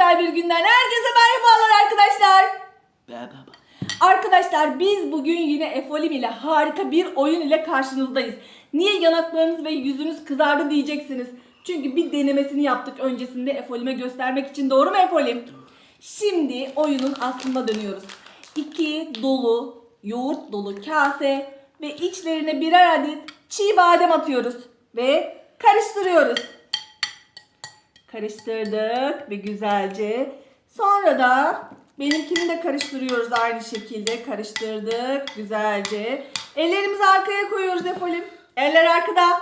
güzel bir günden herkese merhabalar arkadaşlar. Merhaba. Arkadaşlar biz bugün yine Efolim ile harika bir oyun ile karşınızdayız. Niye yanaklarınız ve yüzünüz kızardı diyeceksiniz. Çünkü bir denemesini yaptık öncesinde Efolim'e göstermek için. Doğru mu Efolim? Şimdi oyunun aslında dönüyoruz. İki dolu, yoğurt dolu kase ve içlerine birer adet çiğ badem atıyoruz. Ve karıştırıyoruz. Karıştırdık ve güzelce. Sonra da benimkini de karıştırıyoruz aynı şekilde. Karıştırdık güzelce. Ellerimizi arkaya koyuyoruz Efolim. Eller arkada.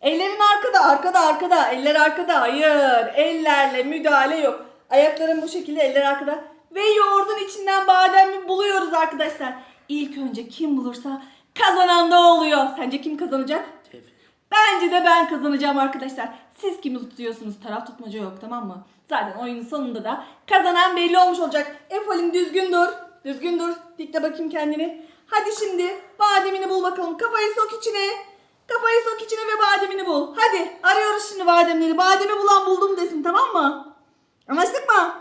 Ellerin arkada, arkada, arkada. Eller arkada. Hayır. Ellerle müdahale yok. Ayakların bu şekilde, eller arkada. Ve yoğurdun içinden bademi buluyoruz arkadaşlar. İlk önce kim bulursa kazanan da oluyor. Sence kim kazanacak? Tabii. Bence de ben kazanacağım arkadaşlar. Siz kimi tutuyorsunuz? Taraf tutmaca yok tamam mı? Zaten oyunun sonunda da kazanan belli olmuş olacak. Efolim düzgün dur. Düzgün dur. Dikle bakayım kendini. Hadi şimdi bademini bul bakalım. Kafayı sok içine. Kafayı sok içine ve bademini bul. Hadi arıyoruz şimdi bademleri. Bademi bulan buldum desin tamam mı? Anlaştık mı?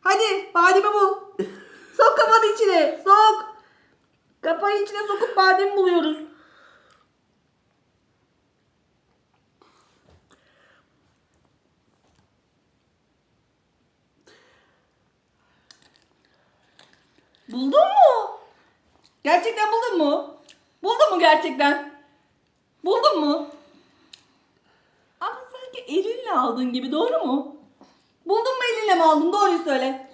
Hadi bademi bul. Sok kafanı içine. Sok. Kafayı içine sokup bademi buluyoruz. Buldun mu? Gerçekten buldun mu? Buldun mu gerçekten? Buldun mu? Ama sanki elinle aldın gibi doğru mu? Buldun mu elinle mi aldın? Doğruyu söyle.